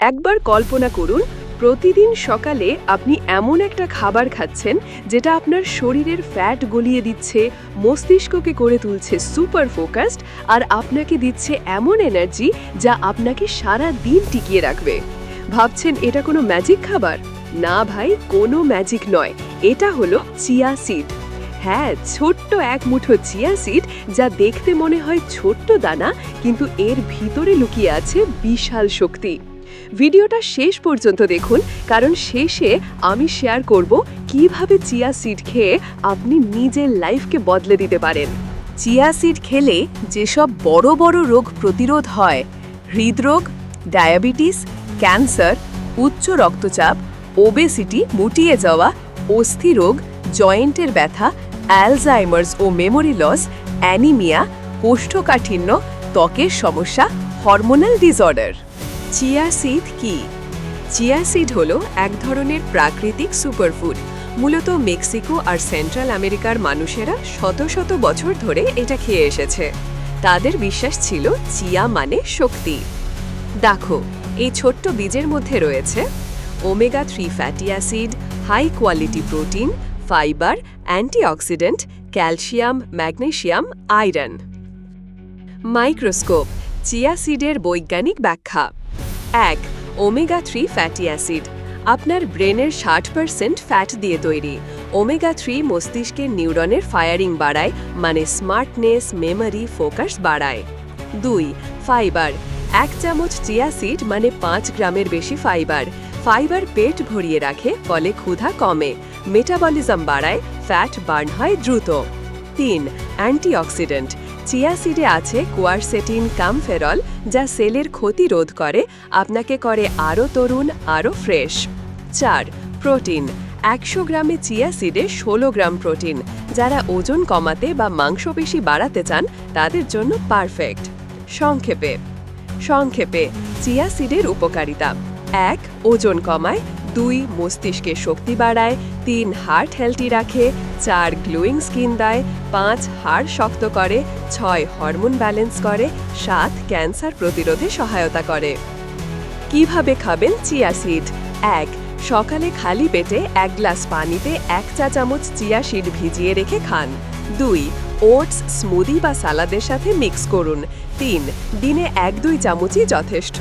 একবার কল্পনা করুন, প্রতিদিন সকালে আপনি এমন একটা খাবার খাচ্ছেন যেটা আপনার শরীরের ফ্যাট গলিয়ে দিচ্ছে, মস্তিষ্ককে করে তুলছে সুপার ফোকাসড আর আপনাকে দিচ্ছে এমন এনার্জি যা আপনাকে সারা দিন টিকিয়ে রাখবে। ভাবছেন এটা কোনো ম্যাজিক খাবার? না ভাই, কোনো ম্যাজিক নয়। এটা হলো চিয়া সিড হ্যাঁ ছোট্ট এক মুঠো চিয়া সিড যা দেখতে মনে হয় ছোট্ট দানা, কিন্তু এর ভিতরে লুকিয়ে আছে বিশাল শক্তি। ভিডিওটা শেষ পর্যন্ত দেখুন, কারণ শেষে আমি শেয়ার করব কীভাবে চিয়া সিড খেয়ে আপনি নিজের লাইফকে বদলে দিতে পারেন। চিয়া সিড খেলে যেসব বড় বড় রোগ প্রতিরোধ হয়, হৃদরোগ ডায়াবেটিস ক্যান্সার উচ্চ রক্তচাপ ওবেসিটি মুটিয়ে যাওয়া অস্থিরোগ জয়েন্টের ব্যথা অ্যালজাইমার্স ও মেমোরি লস অ্যানিমিয়া কোষ্ঠকাঠিন্য, ত্বকের সমস্যা হরমোনাল ডিসঅর্ডার চিয়া সিড কি? চিয়া সিড হলো এক ধরনের প্রাকৃতিক সুপারফুড। মূলত মেক্সিকো আর সেন্ট্রাল আমেরিকার মানুষেরা শত শত বছর ধরে এটা খেয়ে এসেছে। তাদের বিশ্বাস ছিল চিয়া মানে শক্তি। দেখো, এই ছোট্ট বীজের মধ্যে রয়েছে omega three fatty acid, high quality protein, fibre, antioxidant, calcium, magnesium, iron. Microscope, chia সিডের বৈজ্ঞানিক ব্যাখ্যা। এক ওমেগা থ্রি ফ্যাটি অ্যাসিড আপনার ব্রেনের ষাট পার্সেন্ট ফ্যাট দিয়ে তৈরি। ওমেগা থ্রি মস্তিষ্কের নিউরনের ফায়ারিং বাড়ায় মানে স্মার্টনেস মেমরি ফোকাস বাড়ায়। দুই ফাইবার এক চামচ চিয়া সিড মানে পাঁচ গ্রামের বেশি ফাইবার ফাইবার পেট ভরিয়ে রাখে, ফলে ক্ষুধা কমে। মেটাবলিজম বাড়ায় ফ্যাট বার্ন হয় দ্রুত। তিন অ্যান্টিঅক্সিডেন্ট চিয়া সিডে আছে কোয়ারসেটিন কামফেরল, যা সেলের ক্ষতি রোধ করে, আপনাকে করে আরও তরুণ, আরও ফ্রেশ। চার, প্রোটিন। একশো গ্রামে চিয়া সিডে ষোলো গ্রাম প্রোটিন। যারা ওজন কমাতে বা মাংসপেশি বাড়াতে চান, তাদের জন্য পারফেক্ট। সংক্ষেপে। সংক্ষেপে, চিয়া সিডের উপকারিতা। এক, ওজন কমায় দুই, মস্তিষ্কে শক্তি বাড়ায়, তিন হার্ট হেলদি রাখে, চার গ্লোয়িং স্কিন দেয়, পাঁচ, হাড় শক্ত করে, ছয় হরমোন ব্যালেন্স করে, সাত ক্যান্সার প্রতিরোধে সহায়তা করে। কীভাবে খাবেন? চিয়া সিড এক, সকালে খালি পেটে এক গ্লাস পানিতে এক চা চামচ চিয়া সিড ভিজিয়ে রেখে খান। দুই, ওটস, স্মুদি বা সালাদের সাথে মিক্স করুন। তিন, দিনে এক দুই চামচই যথেষ্ট।